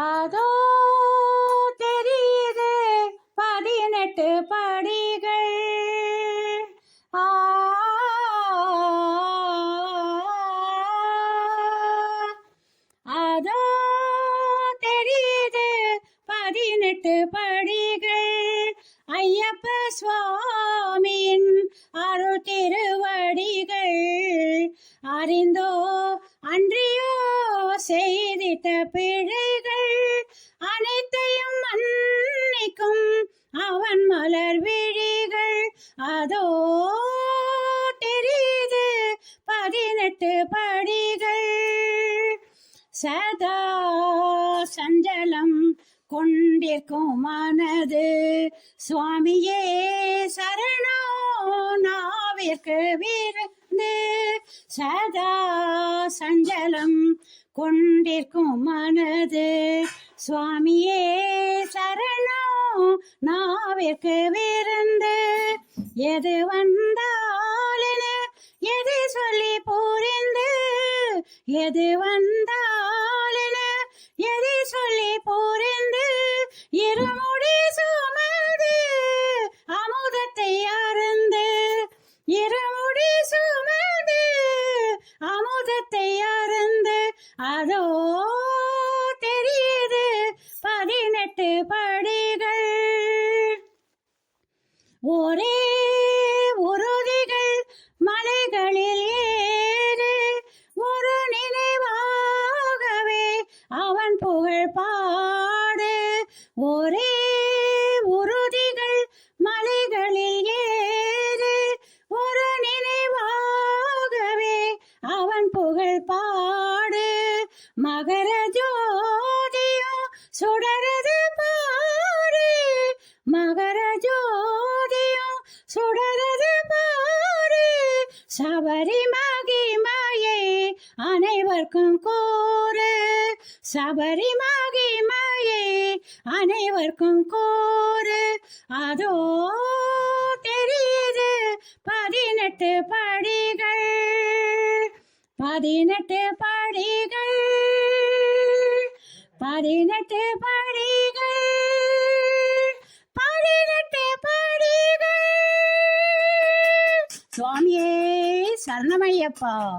அதோ தெரியுது பதினெட்டு படிகள். அதோ தெரியுது பதினெட்டு படிகள். ஐயப்ப சுவாமியின் அருள் திருவடிகள். அறிந்தோ அன்றியோ செய்திட்ட படிகள் சதா சஞ்சலம் கொண்டிருக்கும் மனது. சுவாமியே சரணோ நாவிற்கு விருந்து. சதா சஞ்சலம் கொண்டிருக்கும் மனது. சுவாமியே சரணோ நாவிற்கு விருந்து. எது வந்தாலென எது வந்தாலென எது சொல்லி புரிந்து? இருமுடி சுமந்து அமுதத்தை அருந்து. இருமுடி சுமந்து அமுதத்தை அருந்து. அதோ தெரியுது பதினெட்டு படிகள். ஒரே புகழ் பாடு. ஒரே உறுதிகள் மலைகளில் ஏறு. ஒரு நினைவாகவே அவன் புகழ் பாடு. மகர ஜோதியோ சுடரது பாடு. மகர ஜோதியோ சுடரது பாடு. சபரி மகிமையை அனைவருக்கும் கூறு. சபரி மகிமையை அனைவருக்கும் கோரு. அதோ தெரியுது பதினெட்டு படிகள். பதினெட்டு படிகள். பதினெட்டு படிகள். பதினெட்டு படிகள். சுவாமியே சரணமையப்பா.